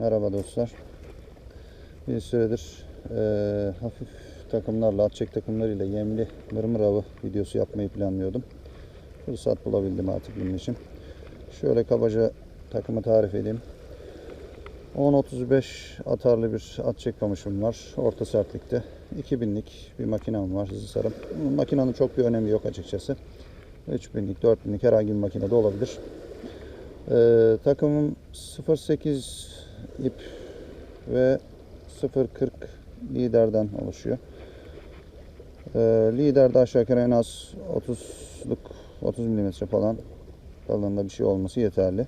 Merhaba dostlar. Bir süredir eee, hafif takımlarla, atçek takımlarıyla yemli mırmır avı videosu yapmayı planlıyordum. Fırsat bulabildim artık bunun için. Şöyle kabaca takımı tarif edeyim. 10-35 atarlı bir atçek kamışım var. Orta sertlikte. 2000'lik bir makinem var hızlı sarım. Makinenin çok bir önemi yok açıkçası. 3000'lik, 4000'lik herhangi bir makinede olabilir. Ee, takımım 0.8 ip ve 0.40 liderden oluşuyor. Ee, liderde aşağı yukarı en az 30'luk 30 milimetre falan kalınlığında bir şey olması yeterli.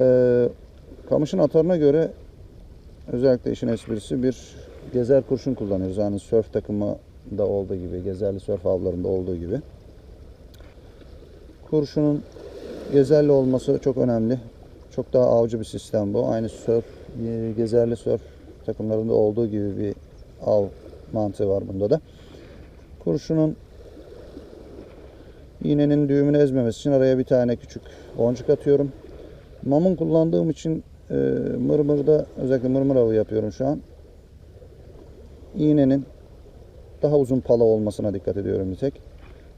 Ee, kamışın atarına göre özellikle işin esprisi bir gezer kurşun kullanıyoruz. Yani sörf takımı da olduğu gibi, gezerli sörf avlarında olduğu gibi. Kurşunun gezerli olması çok önemli. Çok daha avcı bir sistem bu. Aynı sörf, e, gezerli sörf takımlarında olduğu gibi bir av mantığı var bunda da. Kurşunun iğnenin düğümünü ezmemesi için araya bir tane küçük boncuk atıyorum. Mamun kullandığım için e, mırmırda özellikle mırmır avı yapıyorum şu an. İğnenin daha uzun pala olmasına dikkat ediyorum bir tek.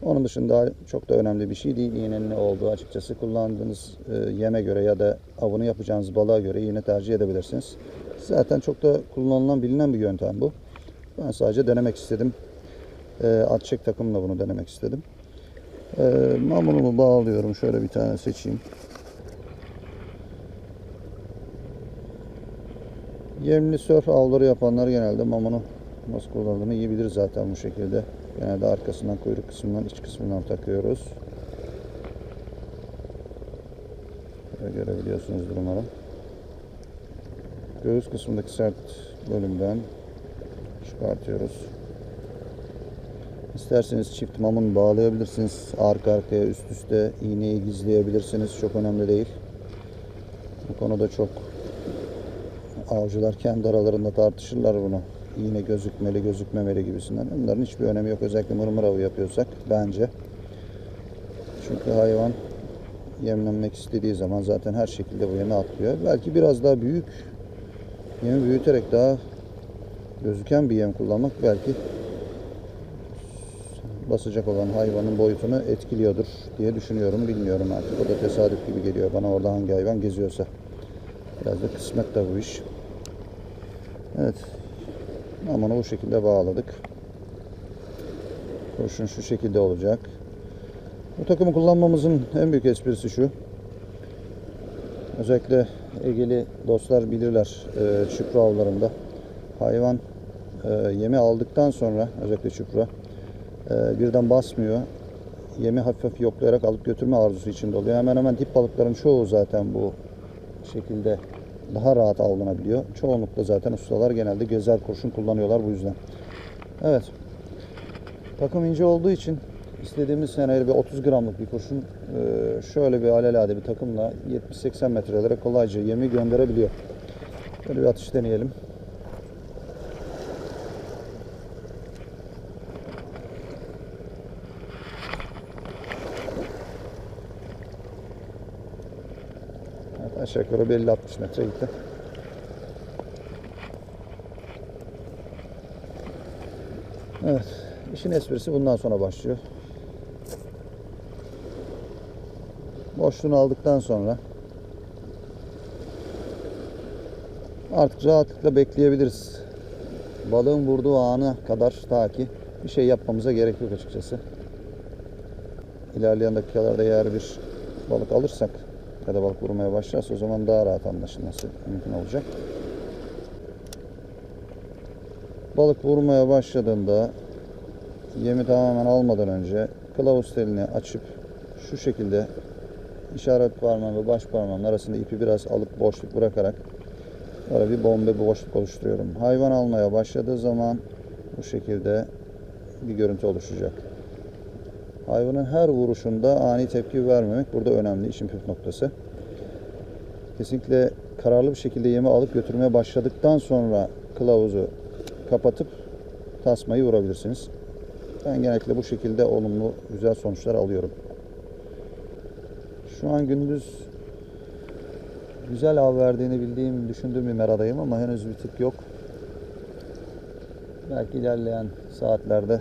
Onun dışında çok da önemli bir şey değil. İğnenin ne olduğu açıkçası kullandığınız e, yeme göre ya da avını yapacağınız balığa göre iğne tercih edebilirsiniz. Zaten çok da kullanılan bilinen bir yöntem bu. Ben sadece denemek istedim. E, atçek takımla bunu denemek istedim. E, mamunumu bağlıyorum. Şöyle bir tane seçeyim. Yemli sörf avları yapanlar genelde mamunu nasıl kullanıldığını iyi bilir zaten bu şekilde. Genelde arkasından kuyruk kısmından iç kısmından takıyoruz. Böyle görebiliyorsunuzdur umarım. Göğüs kısmındaki sert bölümden çıkartıyoruz. İsterseniz çift mamun bağlayabilirsiniz. Arka arkaya üst üste iğneyi gizleyebilirsiniz. Çok önemli değil. Bu konuda çok avcılar kendi aralarında tartışırlar bunu. İğne gözükmeli, gözükmemeli gibisinden. Bunların hiçbir önemi yok. Özellikle mırmır avı yapıyorsak bence. Çünkü hayvan yemlenmek istediği zaman zaten her şekilde bu yeme atlıyor. Belki biraz daha büyük yemi büyüterek daha gözüken bir yem kullanmak belki basacak olan hayvanın boyutunu etkiliyordur diye düşünüyorum. Bilmiyorum artık. O da tesadüf gibi geliyor bana orada hangi hayvan geziyorsa. Biraz da kısmet de bu iş. Evet. Amana bu şekilde bağladık. Kurşun şu şekilde olacak. Bu takımı kullanmamızın en büyük esprisi şu. Özellikle Egeli dostlar bilirler e, çupra avlarında. Hayvan e, yemi aldıktan sonra özellikle çupra e, birden basmıyor. Yemi hafif hafif yoklayarak alıp götürme arzusu içinde oluyor. Hemen hemen dip balıkların çoğu zaten bu şekilde daha rahat avlanabiliyor. Çoğunlukla zaten ustalar genelde gezer kurşun kullanıyorlar bu yüzden. Evet. Takım ince olduğu için istediğimiz seneye bir 30 gramlık bir kurşun e, şöyle bir alelade bir takımla 70-80 metrelere kolayca yemi gönderebiliyor. Böyle bir atış deneyelim. Evet, aşağı yukarı belli 60 metre gitti. Evet. işin esprisi bundan sonra başlıyor. Boşluğunu aldıktan sonra artık rahatlıkla bekleyebiliriz. Balığın vurduğu ana kadar ta ki bir şey yapmamıza gerek yok açıkçası. İlerleyen dakikalarda eğer bir balık alırsak ya da balık vurmaya başlarsa o zaman daha rahat anlaşılması mümkün olacak. Balık vurmaya başladığında yemi tamamen almadan önce kılavuz telini açıp şu şekilde işaret parmağım ve baş parmağımın arasında ipi biraz alıp boşluk bırakarak böyle bir bombe boşluk oluşturuyorum. Hayvan almaya başladığı zaman bu şekilde bir görüntü oluşacak. Hayvanın her vuruşunda ani tepki vermemek burada önemli işin püf noktası. Kesinlikle kararlı bir şekilde yemi alıp götürmeye başladıktan sonra kılavuzu kapatıp tasmayı vurabilirsiniz. Ben genellikle bu şekilde olumlu güzel sonuçlar alıyorum. Şu an gündüz güzel av verdiğini bildiğim, düşündüğüm bir meradayım ama henüz bir tık yok. Belki ilerleyen saatlerde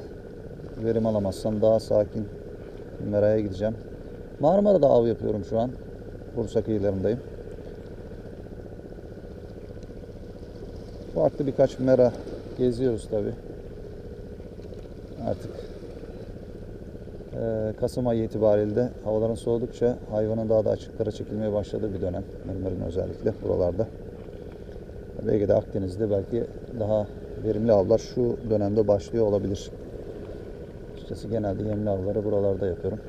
verim alamazsam daha sakin meraya gideceğim. Marmara'da av yapıyorum şu an. Bursa kıyılarındayım. Farklı birkaç mera geziyoruz tabi. Artık eee, Kasım ayı itibariyle de havaların soğudukça hayvanın daha da açıklara çekilmeye başladığı bir dönem. Marmara'nın özellikle buralarda. Ve Ege'de Akdeniz'de belki daha verimli avlar şu dönemde başlıyor olabilir. Açıkçası genelde yemli avları buralarda yapıyorum.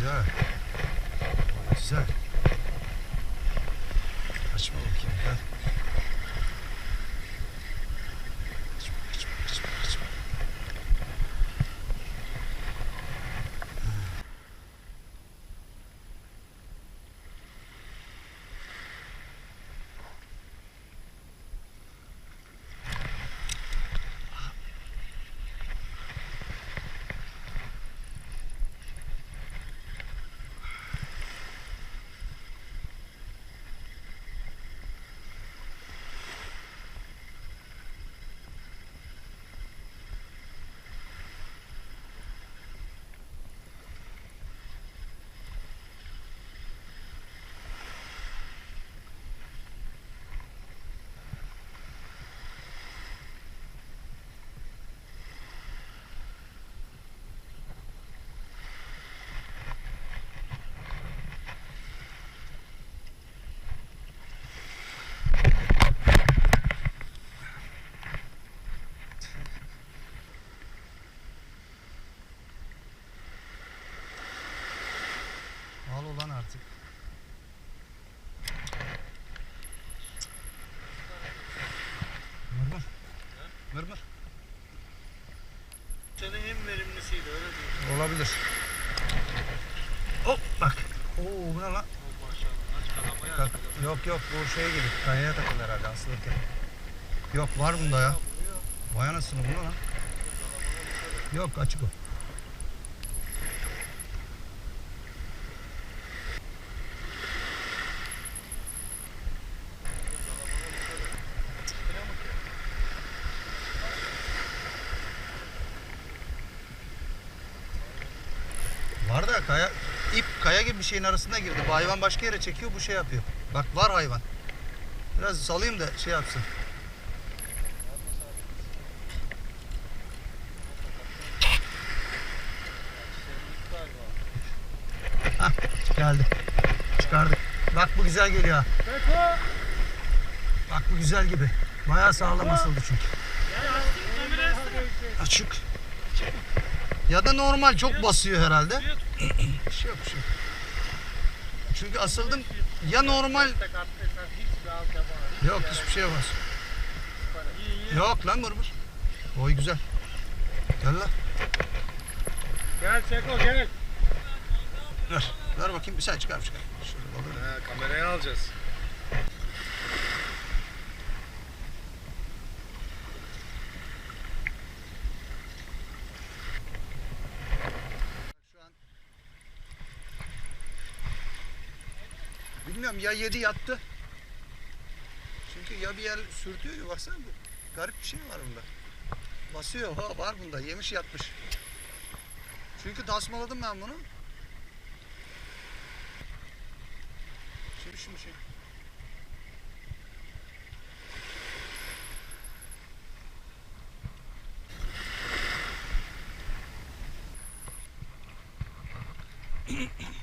Oo güzel. Güzel. Açma bakayım. Gel. Açma, açma, açma, açma. Al ulan artık. Mırmır. Mırmır. Senin en verimlisiydi öyle diyor. Olabilir. Hop bak. Oo bu ne lan? Oh, Bak, yok yok bu şeye gibi kayaya takıldı herhalde asılırken. Yok var bunda ya. Vay anasını bu ne lan? Yok açık o. Var da kaya, ip kaya gibi bir şeyin arasına girdi. Bu hayvan başka yere çekiyor bu şey yapıyor. Bak var hayvan. Biraz salayım da şey yapsın. Hah geldi. Çıkardık. Bak bu güzel geliyor ha. Bak bu güzel gibi. Bayağı sağlam asıldı çünkü. Açık. Ya da normal çok basıyor herhalde. Bir şey yok bir şey yok. Çünkü asıldım ya normal yok hiçbir şey olmaz. Yok lan mırmır. Oy güzel. Gel lan. Gel Seko gel. Ver. Ver bakayım bir sen çıkar çıkar. Şöyle olur. He, kameraya alacağız. Bilmiyorum ya yedi yattı. Çünkü ya bir yer sürtüyor ya baksana bu. Garip bir şey var bunda. Basıyor ha var bunda yemiş yatmış. Çünkü tasmaladım ben bunu. Şimdi şimdi şey. Oo.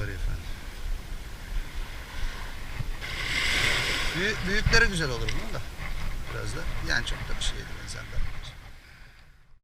Spari efendim. Büyük, büyükleri güzel olur bunun da. Biraz da. Yani çok da bir şey değil benzerler.